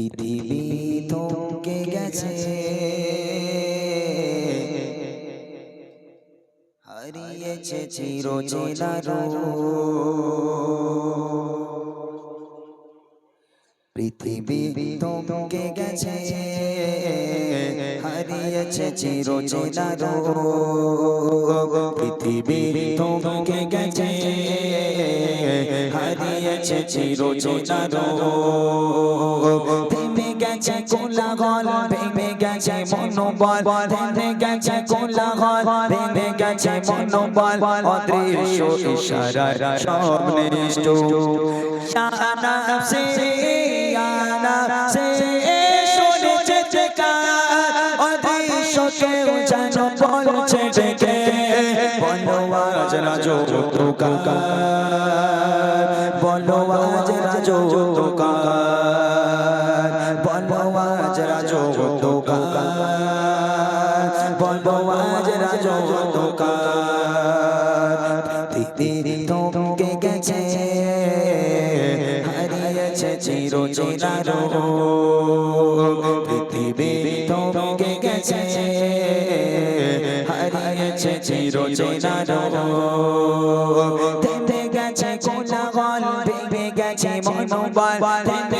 পৃথিবী থমকে গেছে। হারিয়েছে চিরচেনারো পৃথিবী থমকে গেছে। হারিয়েছে চিরচেনারো পৃথিবী থমকে গেছে। হারিয়েছে চিরচেনারো গেছে কোলাহল, ভেঙে গেছে মনোবল থেমে গেছে কোলাহল, ভেঙে গেছে মনোবল, অদৃশ্য ইশারায় সব নিষ্ঠ শানা সে, আনা সে, শুনেছে চিৎকার অদৃশ্য কেউ যেন বলছে ডেকে। বলো আজ রাজো তোকার বলো আজ রাজো তোকার যত তিনি তোমকে গেছে হারিয়েছে চির চিরার পৃথিবী তোমকে গেছে হারিয়েছে চির চিরার গেছে কোলাহল ভেঙে গেছে মনোবল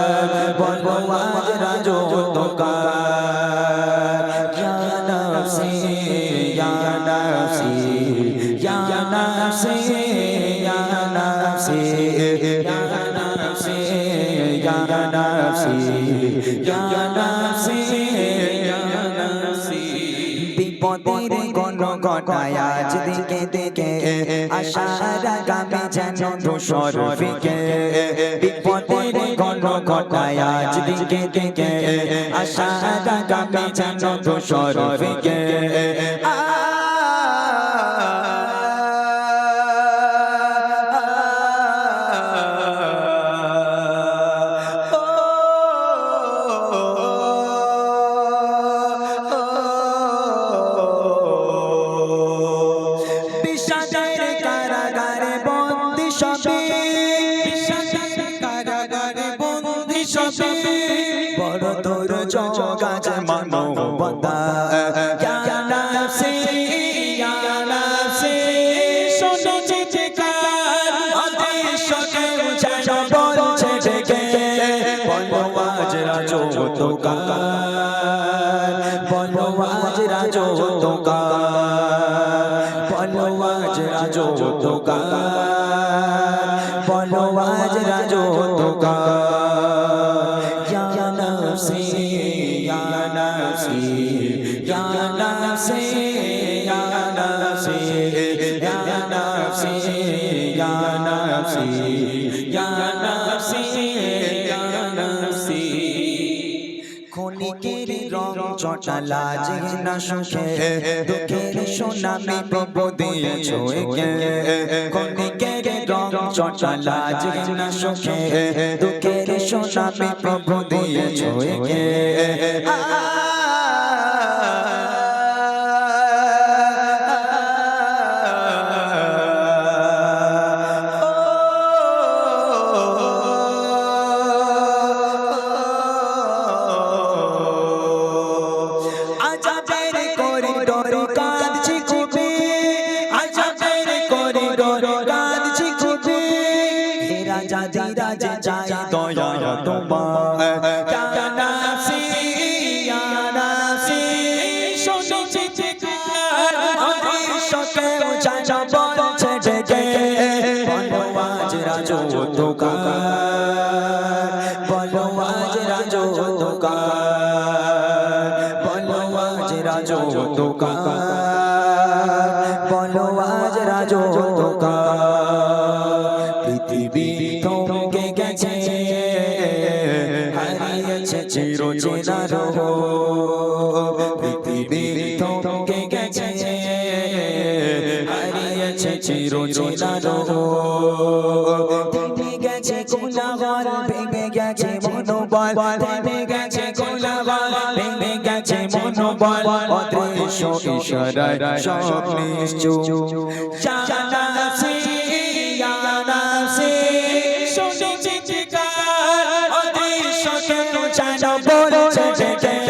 আজ রাজো তোকার বলো আজ রাজো তোকার ইয়া নাফসি ইয়া নাফসি ইয়া নাফসি ইয়া নাফসি ইয়া নাফসি ইয়া নাফসি ইয়া নাফসি বিপদের কোন ঘটায় আজ দিকে দিকে আশারা গামে যেন ধূসর ফিকে বিপদের কোন ঘটায় আজ দিকে দিকে আশারা গামে যেন ধূসর ফিকে আজ রাজো তোকার ইয়া নাফসি ইয়া নাফসি ইয়া মলিকের রং চটালা যে না সুখে, দুঃখের সোনামি প্রবোদে ছোয়েকে। কলিকের রং চটালা যে না সুখে, দুঃখের সোনামি প্রবোদে ছোয়েকে। আ আজাবের করিডোর কাঁদছি খুবই, আজাবের করিডোর কাঁদছি খুবই। হে রাজা ধীরাজ, চাই দয়া তোমার বলছে ডেকে বনবাজ রাজ দোকান তোকার বলো আজ রাজো তোকার পৃথিবী থমকে গেছে হারিয়েছে চির চেনার গেছে গেছে। ভেঙে গেছে মনোবল অদৃশ্য ইশারায় সব নিশ্চুপ জানাসি জানাসি শুনেছি চিৎকার অদৃশ্য কেন জানো বলছে ডেকে